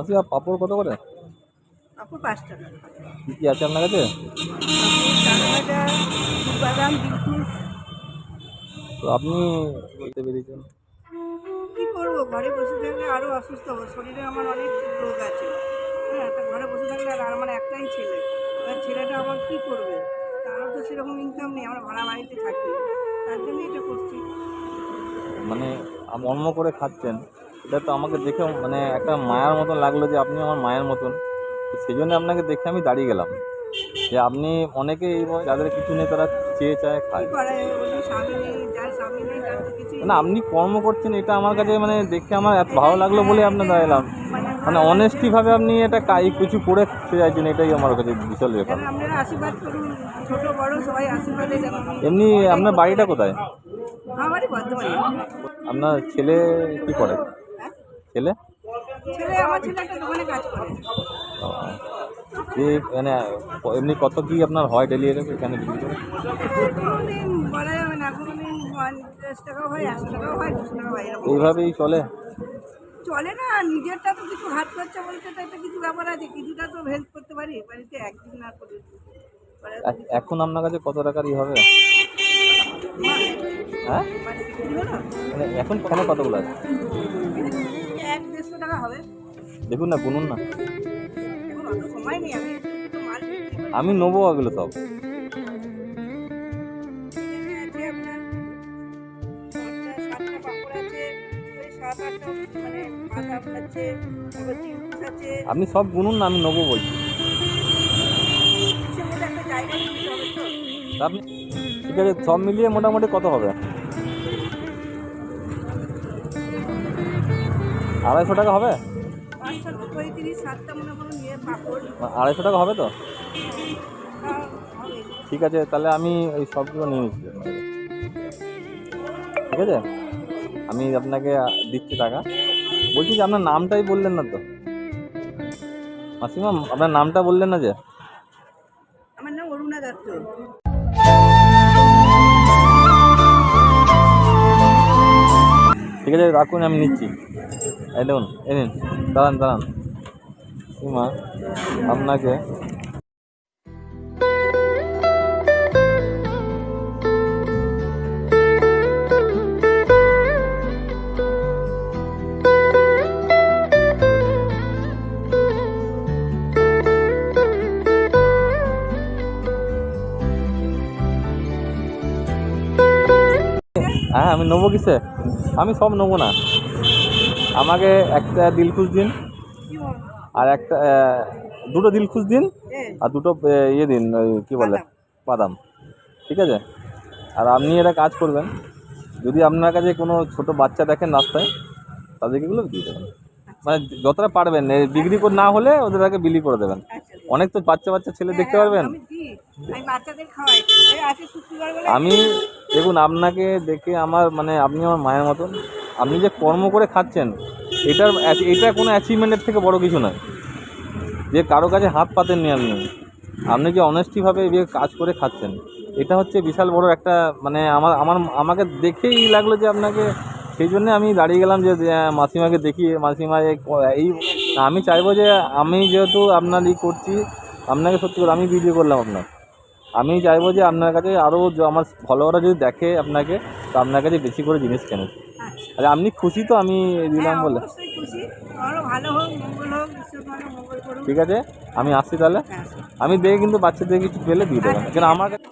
আর পাঁপড় কত করে? কাপড় পাঁচ টাকা। কী কী আছে আপনার কাছে? বাদাম তো আপনি বলতে পেরেছেন। কী করব? ঘরে বসে থাকলে আরও অসুস্থ হব। শরীরে আমার অনেক রোগ আছে। হ্যাঁ তা ঘরে বসে থাকলে আর আমার একটাই ছেলে। এবার ছেলেটা আমার কী করবে? তারও তো সেরকম ইনকাম নেই। আমরা ভাড়া বাড়িতে থাকি। তার জন্য এটা করছি। মানে অন্য করে খাচ্ছেন। এটা তো আমাকে দেখে মানে একটা মায়ার মতন লাগল যে আপনি আমার মায়ের মতন। সেই জন্য আপনাকে দেখে আমি দাঁড়িয়ে গেলাম। যে আপনি অনেকে যাদের কিছু নেই তারা চেয়ে চায় খায়। মানে আপনি কর্ম করছেন এটা আমার কাছে মানে দেখে আমার এত ভালো লাগল বলে আপনার দাঁড়ালাম মানে অনেস্টিভাবে আপনি এটা কাজ কিছু করে চাইছেন এটাই আমার কাছে বিশাল ব্যাপার। এমনি আপনার বাড়িটা কোথায়? আপনার ছেলে কি করে? ছেলে? মানে এমনি কত কি আপনার হয় ডেলি এখানে বিক্রি করে? হয় হয় হয় এইভাবেই চলে? চলে না নিজেরটা তো কিছু হাত খরচা বলতে তো একটা কিছু ব্যাপার আছে কিছুটা তো হেল্প করতে পারি বাড়িতে একদিন না করে এখন আপনার কাছে কত টাকারই হবে? হ্যাঁ? মানে এখন ফোনে কতগুলো আছে? টাকা হবে? দেখুন না গুনুন না। সময় নেই আমি নেব ওগুলো সব। মানে আপনি সব গুনুন না আমি নেব বলছি। আপনি ঠিক আছে সব মিলিয়ে মোটামুটি কত হবে? আড়াইশো টাকা হবে? আড়াইশো টাকা হবে তো? ঠিক আছে তাহলে আমি ওই সবগুলো নিয়ে নিচ্ছি। ঠিক আছে? আমি আপনাকে দিচ্ছি টাকা। বলছি যে আপনার নামটাই বললেন না তো। মাসিমা আপনার নামটা বললেন না যে? আমার নাম অরুণা দত্ত। ঠিক আছে রাখুন আমি নিচ্ছি। এই দেখুন, এই নিন, দাঁড়ান দাঁড়ান। সীমা, আপনাকে হ্যাঁ আমি নেব কিসে? আমি সব নেব না। আমাকে একটা দিলখুশ দিন আর একটা দুটো দিলখুশ দিন আর দুটো ইয়ে দিন কী বলে বাদাম। ঠিক আছে? আর আপনি এটা কাজ করবেন। যদি আপনার কাছে কোনো ছোট বাচ্চা দেখেন রাস্তায় তাদেরকে এগুলো দিয়ে দেবেন। মানে যতটা পারবেন বিক্রি করে না হলে ওদের আগে বিলি করে দেবেন। আচ্ছা অনেক তো বাচ্চা বাচ্চা ছেলে দেখতে পারবেন? শুক্রবার বলে আমি দেখুন আপনাকে দেখে আমার মানে আপনি আমার মায়ের মতন। আপনি যে কর্ম করে খাচ্ছেন, এটার এটা কোনো অ্যাচিভমেন্টের থেকে বড় কিছু নয়। যে কারও কাছে হাত পাতেননি আপনি আপনি যে অনেস্টিভাবে যে কাজ করে খাচ্ছেন, এটা হচ্ছে বিশাল বড় একটা মানে আমার আমার, আমাকে দেখেই লাগল যে আপনাকে, সেই জন্য আমি দাঁড়িয়ে গেলাম যে মাসিমাকে দেখি, মাসিমা এই এই, আমি চাইব যে, আমি যেহেতু আপনার ই করছি, আপনাকে সত্যি করে, আমি ভিডিও করলাম আপনার। আমি চাইব যে আপনার কাছে আরও আমার ফলোয়াররা যদি দেখে আপনাকে তো আপনার কাছে বেশি করে জিনিস কেনে আচ্ছা। আরে আপনি খুশি তো আমি দিলাম হ্যাঁ, বলে। আরও ঠিক আছে আমি আসছি তাহলে। হ্যাঁ আমি দেখে কিন্তু বাচ্চাদের কিছু পেলে দিয়ে দেবেন কেন আমার কাছে